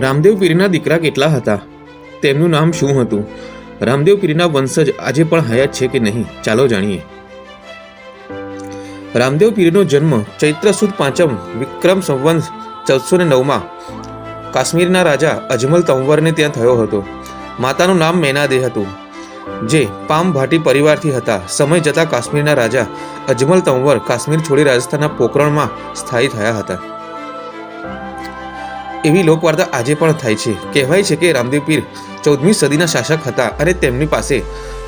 રામદેવ પીરના દીકરા કેટલા હતા? તેમનું નામ શું હતું? રામદેવ પીરના વંશજ આજે પણ હયાત છે કે નહીં, ચાલો જાણીએ. રામદેવ પીરનો જન્મ ચૈત્ર સુદ પાંચમ વિક્રમ સંવંત ચૌદસો ને નવમાં કાશ્મીરના રાજા અજમલ તંવરને ત્યાં થયો હતો. માતાનું નામ મેનાદે હતું. જે પામ ભાટી પરિવારથી હતા. સમય જતાં કાશ્મીરના રાજા અજમલ તંવર કાશ્મીર છોડી રાજસ્થાનના પોકરણમાં સ્થાયી થયા હતા. એવી લોકવાર્તા આજે પણ થાય છે. કહેવાય છે કે રામદેવ પીર ચૌદમી સદીના શાસક હતા અને તેમની પાસે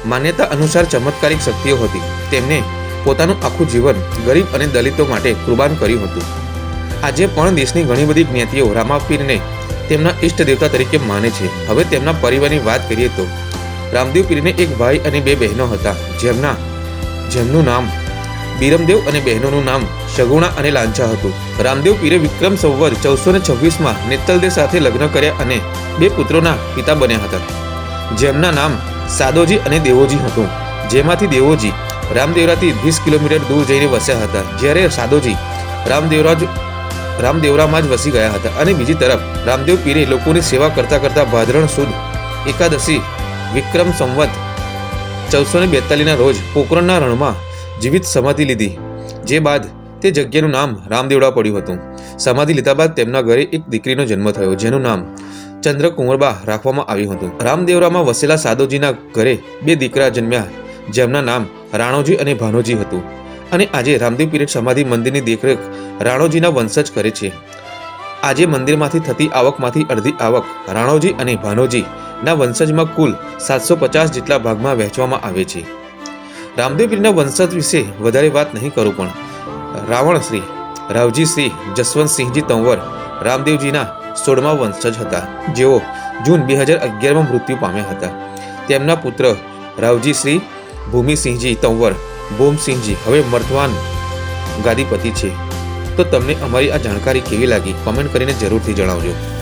માન્યતા અનુસાર ચમત્કારિક શક્તિઓ હતી. તેમને પોતાનું આખું જીવન ગરીબ અને દલિતો માટે કુરબાન કર્યું હતું. આજે પણ દેશની ઘણી બધી જ્ઞાતિઓ રામાપીરને તેમના ઈષ્ટ દેવતા તરીકે માને છે. હવે તેમના પરિવારની વાત કરીએ તો રામદેવ પીરને એક ભાઈ અને બે બહેનો હતા. જેમના, જેમનું નામ બીરમદેવ અને બહેનોનું નામ શગુણા અને લાંચા હતું. રામદેવ પીરે વિક્રમ સંવત ચૌદસો ને છવ્વીસમાં નેતલદેવ સાથે લગ્ન કર્યા અને બે પુત્રોના પિતા બન્યા હતા. જેમના નામ સાદોજી અને દેવોજી હતું. જેમાંથી દેવોજી રામદેવરાથી વીસ કિલોમીટર દૂર જઈને વસ્યા હતા. જ્યારે સાદોજી રામદેવરાજ રામદેવરામાં જ વસી ગયા હતા અને બીજી તરફ રામદેવ પીરે લોકોની સેવા કરતા કરતા ભાદરણ સુદ એકાદશી વિક્રમ સંવત ચૌદસો ને બેતાલીસના રોજ પોકરણના રણમાં જીવિત સમાધિ લીધી. જે બાદ તે જગ્યાનું નામ રામદેવડા પડ્યું હતું. સમાધિ લીધા બાદ તેમના ઘરે એક દીકરીનો જન્મ થયો, જેનું નામ ચંદ્રકુંવરબા રાખવામાં આવ્યું હતું. રામદેવરામાં વસેલા સાદોજીના ઘરે બે દીકરા જન્મ્યા, જેમના નામ રાણોજી અને ભાનોજી હતું. અને આજે રામદેવ પીરિટ સમાધિ મંદિરની દેખરેખ રાણોજીના વંશજ કરે છે. આજે મંદિરમાંથી થતી આવકમાંથી અડધી આવક રાણોજી અને ભાનોજીના વંશજમાં કુલ સાતસો પચાસ જેટલા ભાગમાં વહેંચવામાં આવે છે. રામદેવ પીરના વંશજ વિશે વધારે વાત નહીં કરું પણ રાવણ રાવજીસિંહ, જસવંતસિંહજી તંવર, રામદેવજીના સોળમા વંશજ હતા. જેઓ જૂન બે હજાર અગિયારમાં મૃત્યુ પામ્યા હતા. તેમના પુત્ર રાવજી શ્રી ભૂમિસિંહજી તંવર ભૂમસિંહજી હવે મર્દવાન ગાદીપતિ છે. તો તમને અમારી આ જાણકારી કેવી લાગી? કોમેન્ટ કરીને જરૂરથી જણાવજો.